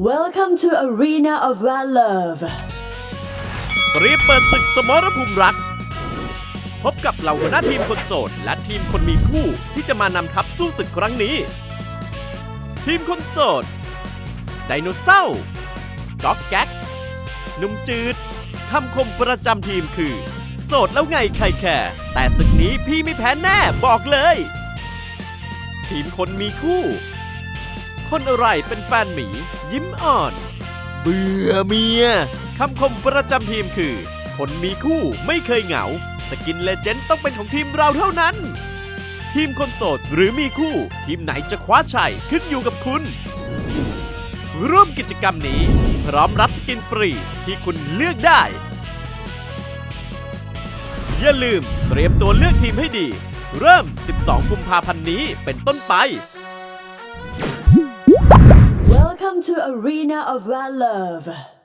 Welcome to Arena of One Love. รียมเปิดศึกสมรภูมิรัก พบกับเหล่าหัวหน้าทีมคนโสด และทีมคนมีคู่ที่จะมานำทัพสู้ศึกครั้งนี้ ทีมคนโสด ไดโนเสาร์ก๊อกแก๊กหนุ่มจืดคำคมประจำทีมคือ โสดแล้วไงใครแคร์แต่ศึกนี้พี่ไม่แพ้แน่บอกเลย ทีมคนมีคู่ คนอะไรเป็นแฟนหมี ยิ้มอ่อน เบื่อเมียคำคมประจำทีมคือ คนมีคู่ไม่เคยเหงาแต่กินเลเจนด์ต้องเป็นของทีมเราเท่านั้น ทีมคนโสดหรือมีคู่ ทีมไหนจะคว้าชัยขึ้นอยู่กับคุณ ร่วมกิจกรรมนี้ พร้อมรับสกินฟรีที่คุณเลือกได้ อย่าลืมเตรียมตัวเลือกทีมให้ดี เริ่ม 12 กุมภาพันธ์นี้เป็นต้นไป Welcome to Arena of One Love.